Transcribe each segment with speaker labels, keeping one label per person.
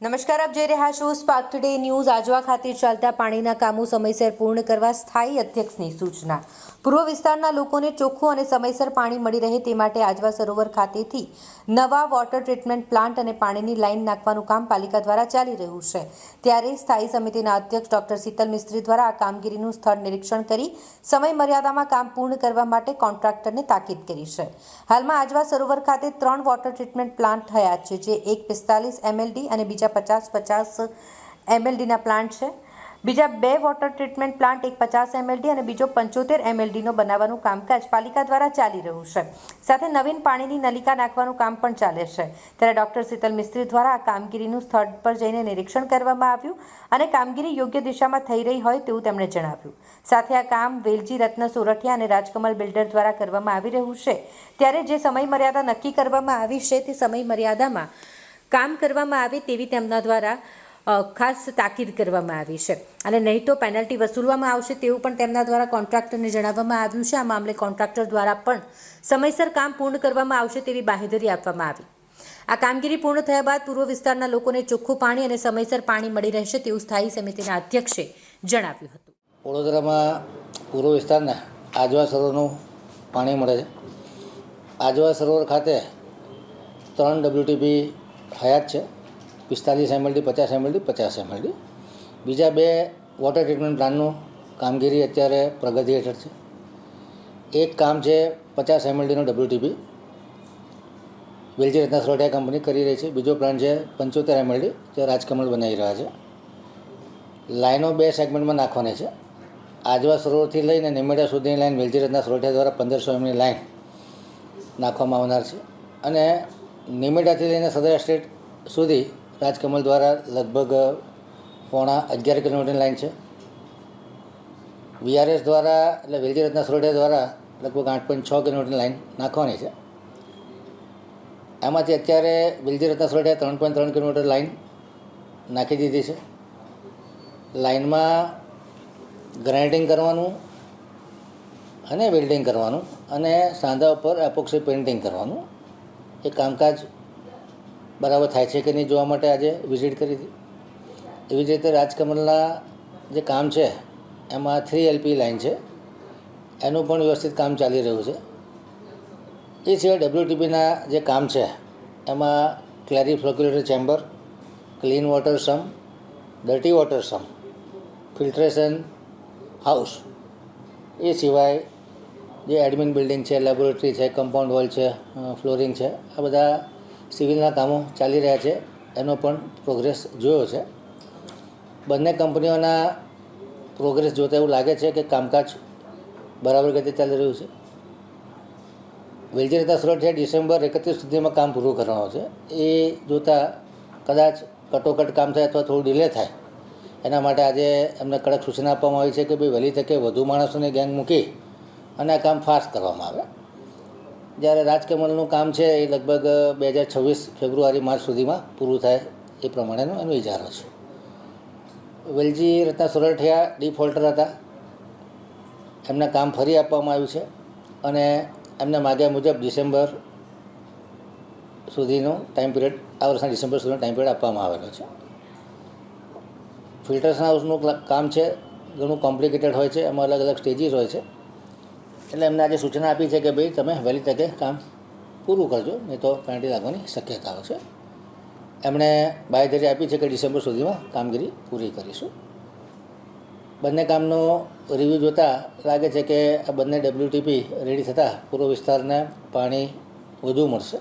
Speaker 1: નમસ્કાર, આપ જોઈ રહ્યા છો સ્પાર્ક ટુડે ન્યૂઝ. આજવા ખાતે ચાલતા પાણીના કામો સમયસર પૂર્ણ કરવા સ્થાયી અધ્યક્ષની સૂચના. પૂર્વ વિસ્તારના લોકોને ચોખ્ખું અને સમયસર પાણી મળી રહે તે માટે આજવા સરોવર ખાતેથી નવા વોટર ટ્રીટમેન્ટ પ્લાન્ટ અને પાણીની લાઇન નાખવાનું કામ પાલિકા દ્વારા ચાલી રહ્યું છે. ત્યારે સ્થાયી સમિતિના અધ્યક્ષ ડોક્ટર શીતલ મિસ્ત્રી દ્વારા આ કામગીરીનું સ્થળ નિરીક્ષણ કરી સમય મર્યાદામાં કામ પૂર્ણ કરવા માટે કોન્ટ્રાક્ટરને તાકીદ કરી છે. હાલમાં આજવા સરોવર ખાતે ત્રણ વોટર ટ્રીટમેન્ટ પ્લાન્ટ થયા છે, જે એક પિસ્તાલીસ એમએલડી અને બીજા પચાસ પચાસ એમએલડીના પ્લાન્ટ છે. બીજા બે વોટર ટ્રીટમેન્ટ પ્લાન્ટ એક પચાસ એમએલડી અને બીજો પંચોતેર એમએલડીનો બનાવવાનું કામકાજ પાલિકા દ્વારા ચાલી રહ્યું છે. સાથે નવીન પાણીની નલિકા નાખવાનું કામ પણ ચાલે છે. ત્યારે ડૉક્ટર શીતલ મિસ્ત્રી દ્વારા આ કામગીરીનું સ્થળ પર જઈને નિરીક્ષણ કરવામાં આવ્યું અને કામગીરી યોગ્ય દિશામાં થઈ રહી હોય તેવું તેમણે જણાવ્યું. સાથે આ કામ વેલજી રત્ન સોરઠિયા અને રાજકમલ બિલ્ડર દ્વારા કરવામાં આવી રહ્યું છે. ત્યારે જે સમય મર્યાદા નક્કી કરવામાં આવી છે તે સમય મર્યાદામાં કામ કરવામાં આવે તેવી તેમના દ્વારા ખાસ તાકીદ કરવામાં આવી છે. અને નહીં તો પેનલ્ટી વસૂલવામાં આવશે તેવું પણ તેમના દ્વારા કોન્ટ્રાક્ટરને જણાવવામાં આવ્યું છે. આ મામલે કોન્ટ્રાક્ટર દ્વારા પણ સમયસર કામ પૂર્ણ કરવામાં આવશે તેવી બાહેધરી આપવામાં આવી. આ કામગીરી પૂર્ણ થયા બાદ પૂર્વ વિસ્તારના લોકોને ચોખ્ખું પાણી અને સમયસર પાણી મળી રહેશે તેવું સ્થાયી સમિતિના અધ્યક્ષે જણાવ્યું હતું.
Speaker 2: વડોદરામાં પૂર્વ વિસ્તારના આજવા સરોવરનું પાણી મળે છે. આજવા સરોવર ખાતે ત્રણ ડબ્લ્યુટીપી હયાત છે. પિસ્તાલીસ એમએલડી પચાસ એમએલડી પચાસ એમએલડી બીજા બે વોટર ટ્રીટમેન્ટ પ્લાન્ટનું કામગીરી અત્યારે પ્રગતિ હેઠળ છે. એક કામ છે પચાસ એમએલડીનો ડબ્લ્યુટીપી વેલજી રત્ના સરોઠિયા કંપની કરી રહી છે. બીજો પ્લાન્ટ છે પંચોતેર એમએલડી જે રાજકમલ બનાવી રહ્યા છે. લાઈનો બે સેગમેન્ટમાં નાખવાની છે. આજવા સરોવરથી લઈને નિમેડા સુધીની લાઈન વેલજી રત્ના સોરઠિયા દ્વારા પંદરસો એમની લાઈન નાખવામાં આવનાર છે. અને નિમેડાથી લઈને સદર સ્ટેટ સુધી રાજકમલ દ્વારા લગભગ પોણા અગિયાર કિલોમીટરની લાઈન છે. વીઆરએસ દ્વારા, એટલે વેલજી રત્ના સોરઠિયા દ્વારા લગભગ આઠ પોઈન્ટ છ કિલોમીટરની લાઈન નાખવાની છે. એમાંથી અત્યારે વેલજી રત્ના સોરઠિયા ત્રણ પોઈન્ટ ત્રણ કિલોમીટર લાઈન નાખી દીધી છે. લાઈનમાં ગ્રાઇન્ડિંગ કરવાનું અને વેલ્ડિંગ કરવાનું અને સાંધા ઉપર એપોક્સી પેઇન્ટિંગ કરવાનું. એ કામકાજ બરાબર થાય છે કે નહીં જોવા માટે આજે વિઝિટ કરી હતી. એવી જ રીતે રાજકમલના જે કામ છે, એમાં થ્રી એલપી લાઈન છે. એનું પણ વ્યવસ્થિત કામ ચાલી રહ્યું છે. એ સિવાય ડબ્લ્યુટીપીના જે કામ છે, એમાં clariflocculator chamber clean water sump dirty water sump filtration house એ સિવાય જે એડમિન બિલ્ડિંગ છે લેબોરેટરી છે કમ્પાઉન્ડ હોલ છે ફ્લોરિંગ છે, આ બધા સિવિલના કામો ચાલી રહ્યા છે. એનો પણ પ્રોગ્રેસ જોયો છે. બંને કંપનીઓના પ્રોગ્રેસ જોતા એવું લાગે છે કે કામકાજ બરાબર ગતિ ચાલી રહ્યું છે. વેલજી રહેતા છે, ડિસેમ્બર એકત્રીસ સુધીમાં કામ પૂરું કરવાનું છે. એ જોતાં કદાચ કટોકટ કામ થાય અથવા થોડું ડિલે થાય. એના માટે આજે એમને કડક સૂચના આપવામાં આવી છે કે ભાઈ વહેલી તકે વધુ માણસોને ગેંગ મૂકી અને આ કામ ફાસ્ટ કરવામાં આવે. જ્યારે રાજકમલનું કામ છે એ લગભગ બે હજાર છવ્વીસ ફેબ્રુઆરી, માર્ચ સુધીમાં પૂરું થાય એ પ્રમાણેનો એનો વિચારો છે. વેલજી, રત્ના સોરઠિયા ડિફોલ્ટર હતા. એમને કામ ફરી આપવામાં આવ્યું છે અને એમને માગ્યા મુજબ ડિસેમ્બર સુધીનો ટાઈમ પિરિયડ, આ વર્ષના ડિસેમ્બર સુધીનો ટાઈમ પિરિયડ આપવામાં આવેલો છે. ફિલ્ટર્સ હાઉસનું કામ છે. ઘણું કોમ્પ્લિકેટેડ હોય છે. એમાં અલગ અલગ સ્ટેજીસ હોય છે. એટલે એમને આજે સૂચના આપી છે કે ભાઈ તમે વહેલી તકે કામ પૂરું કરજો, નહીં તો પેનલ્ટી લાગવાની શક્યતાઓ છે. એમણે બાંયધરી આપી છે કે ડિસેમ્બર સુધીમાં કામગીરી પૂરી કરીશું. બંને કામનો રિવ્યૂ જોતાં લાગે છે કે આ બંને ડબ્લ્યુટીપી રેડી થતાં પૂર્વ વિસ્તારને પાણી વધુ મળશે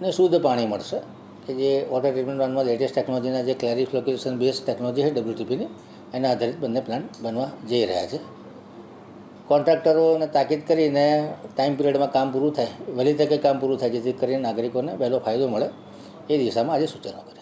Speaker 2: ને શુદ્ધ પાણી મળશે, કે જે વોટર ટ્રીટમેન્ટ પ્લાન્ટમાં લેટેસ્ટ ટેકનોલોજીના જે ક્લેરી ફ્લોક્યુલેશન બેઝ ટેકનોલોજી છે ડબ્લ્યુટીપીની એના આધારિત બંને પ્લાન્ટ બનવા જઈ રહ્યા છે. કોન્ટ્રાક્ટરોને તાકીદ કરીને ટાઈમ પિરિયડમાં કામ પૂરું થાય, વહેલી તકે કામ પૂરું થાય, જેથી કરીને નાગરિકોને વહેલો ફાયદો મળે એ દિશામાં આજે સૂચનો કરે.